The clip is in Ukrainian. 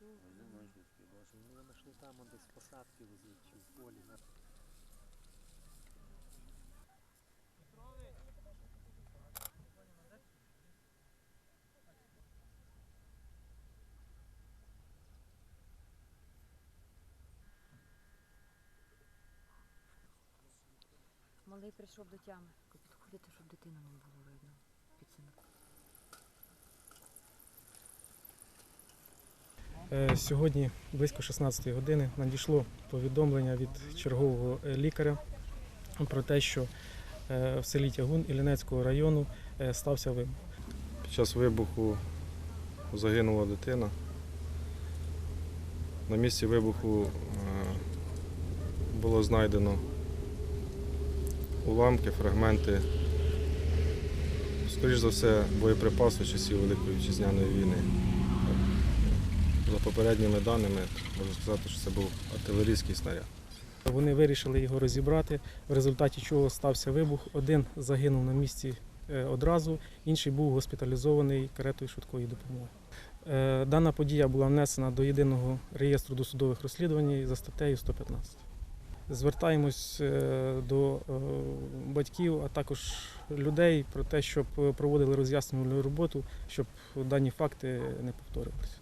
ну вони знайшли там десь посадки лежить чи в полі. Малий прийшов до тями. Підходити, щоб дитину не було видно Сьогодні близько 16 години надійшло повідомлення від чергового е, лікаря про те, що е, в селі Тягун Іллінецького району е, стався вибух. Під час вибуху загинула дитина. На місці вибуху е, було знайдено уламки, фрагменти, скоріш за все, боєприпаси часів Великої Вітчизняної війни. За попередніми даними, можна сказати, що це був артилерійський снаряд. Вони вирішили його розібрати, в результаті чого стався вибух. Один загинув на місці е, одразу, інший був госпіталізований каретою швидкої допомоги. Е, Дана подія була внесена до єдиного реєстру досудових розслідувань за статтею 115. Звертаємось е, до батьків, а також людей про те, щоб проводили роз'яснювальну роботу, щоб дані факти не повторювалися.